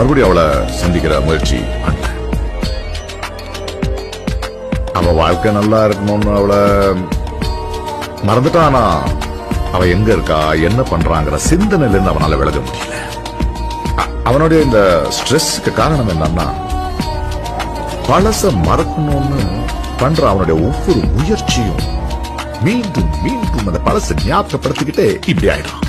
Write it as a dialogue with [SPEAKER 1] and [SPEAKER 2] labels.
[SPEAKER 1] மறுபடியும் அவளை சந்திக்கிற முயற்சி பண்ணேன் அவ வாழ்க்கை நல்லா இருக்கணும்னு அவளை மறந்துட்டானா? அவ எங்க இருக்கா? என்ன பண்றாங்கிற சிந்தனையில இருந்து அவனால விலக முடியல. அவனுடைய இந்த ஸ்ட்ரெஸ்க்கு காரணம் என்னன்னா பழச மறக்கணும்னு பண்ற அவனுடைய ஒவ்வொரு முயற்சியும் மீண்டும் மீண்டும் அந்த பழச ஞாபகப்படுத்திக்கிட்டே இப்படி ஆயிடும்